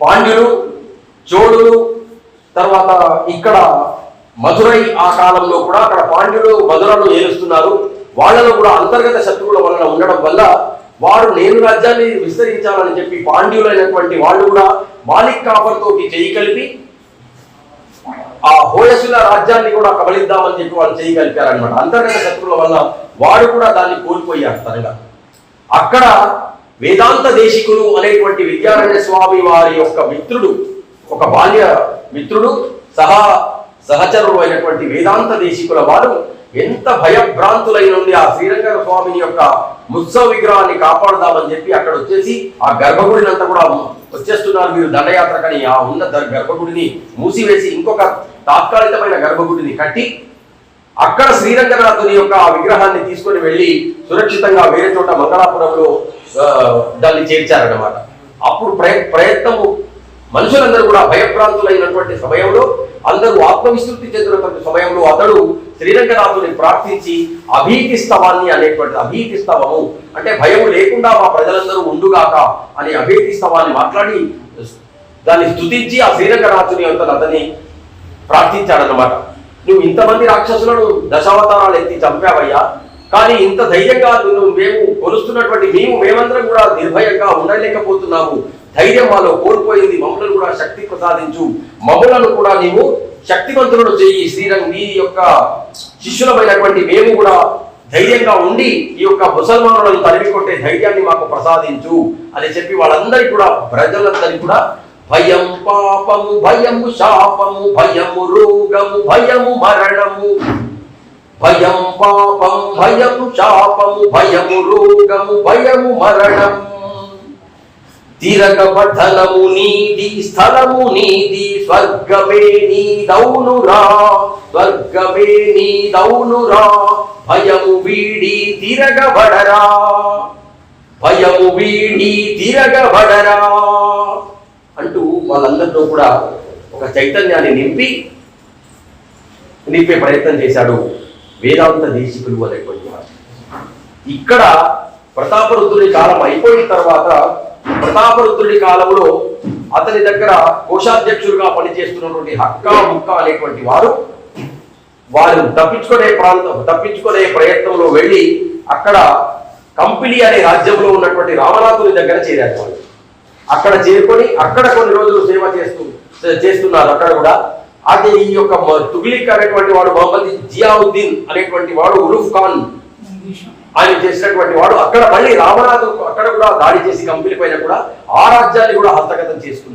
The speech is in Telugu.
పాండ్యులు చోడులు తర్వాత ఇక్కడ మధురై ఆ కాలంలో కూడా అక్కడ పాండ్యులు మధురను ఏలుస్తున్నారు. వాళ్ళలో కూడా అంతర్గత శత్రువుల వలన ఉండడం వల్ల వారు నేను రాజ్యాన్ని విస్తరించాలని చెప్పి పాండ్యులైనటువంటి వాళ్ళు కూడా మాలిక్ కాఫర్తో చేయి కలిపి ఆ హోయసుల రాజ్యాన్ని కూడా కబలిద్దామని చెప్పి వాళ్ళు చేయగలిగారనమాట అంతర్గత శత్రువుల వల్ల వాడు కూడా దాన్ని కోల్పోయారు తనగా అక్కడ వేదాంత దేశికులు అనేటువంటి విద్యారణ్య స్వామి వారి యొక్క మిత్రుడు ఒక బాల్య మిత్రుడు సహా సహచరుడు అయినటువంటి వేదాంత దేశికుల వారు ఎంత భయభ్రాంతులై నుండి ఆ శ్రీరంగ స్వామిని యొక్క ముత్సవ విగ్రహాన్ని కాపాడుదామని చెప్పి అక్కడ వచ్చేసి ఆ గర్భగుడిని అంతా కూడా వచ్చేస్తున్నారు మీరు దండయాత్రకని. ఆ ఉన్న ద- గర్భగుడిని మూసివేసి ఇంకొక తాత్కాలికమైన గర్భగుడిని కట్టి అక్కడ శ్రీరంగనాథుని యొక్క ఆ విగ్రహాన్ని తీసుకొని వెళ్ళి సురక్షితంగా వేరే చోట మంగళాపురంలో దాన్ని చేర్చారనమాట అప్పుడు ప్రయ ప్రయత్నము మనుషులందరూ కూడా భయప్రాంతులైనటువంటి సమయంలో అందరూ ఆత్మవిస్తృతి చెందినటువంటి సమయంలో అతడు శ్రీరంగనాథుని ప్రార్థించి అభీతి స్తవాన్ని అనేటువంటి అభీతి స్తవము అంటే భయం లేకుండా మా ప్రజలందరూ ఉండుగాక అని అభీతి స్తవాన్ని మాట్లాడి దాన్ని స్తుతించి ఆ శ్రీరంగనాథుని యొక్క అతని ప్రార్థించాడనమాట నువ్వు ఇంతమంది రాక్షసులను దశావతారాలు ఎత్తి చంపావయ్యా. కానీ ఇంత ధైర్యంగా నువ్వు మేము కొలుస్తున్నటువంటి మేము మేమందరం కూడా నిర్భయంగా ఉండలేకపోతున్నాము ధైర్యం మాలో కోల్పోయింది. మమ్మల్ని కూడా శక్తి ప్రసాదించు. మమ్మలను కూడా నీవు శక్తివంతులను చేయి. శ్రీరంగ్ నీ యొక్క శిష్యులమైనటువంటి మేము కూడా ధైర్యంగా ఉండి ఈ యొక్క ముసల్మానులను తరిమి కొట్టే ధైర్యాన్ని మాకు ప్రసాదించు అని చెప్పి వాళ్ళందరికీ కూడా ప్రజలందరికీ కూడా భయం పాపము భయము శాపము భయము రోగము భయము మరణము. భయం పాపం భయము శాపము భయము రోగము భయము మరణం. తిరగబద్ధనము నీది స్థలము నీది స్వర్గమే నీదౌనురా స్వర్గమే నీదౌనురా భయము వీడి తిరగబడరా భయము వీడి తిరగబడరా అంటూ వాళ్ళందరితో కూడా ఒక చైతన్యాన్ని నింపి నింపే ప్రయత్నం చేశాడు వేదాంత దేశికులు అనేటువంటి వారు. ఇక్కడ ప్రతాపరుద్రుడి కాలం అయిపోయిన తర్వాత ప్రతాపరుద్రుడి కాలంలో అతని దగ్గర కోశాధ్యక్షులుగా పనిచేస్తున్నటువంటి హక్కా ముక్క అనేటువంటి వారు వారు తప్పించుకునే ప్రాంతం తప్పించుకునే ప్రయత్నంలో వెళ్ళి అక్కడ కంపిలి అనే రాజ్యంలో ఉన్నటువంటి రామనాథుని దగ్గర చేరారు వాళ్ళు. అక్కడ చేరుకొని అక్కడ కొన్ని రోజులు సేవ చేస్తూ చేస్తున్నారు. అక్కడ కూడా అది ఈ యొక్క తుగ్లిక్ అనేటువంటి వాడు మొహమ్మద్ జియావుద్దీన్ అనేటువంటి వాడు ఉరుఫ్ ఖాన్. ఆయన చేసినటువంటి వాడు అక్కడ మళ్ళీ రామనాథ్ అక్కడ కూడా దాడి చేసి కంపెనీ పైన కూడా ఆ రాజ్యాన్ని కూడా హస్తగతం చేసుకున్నారు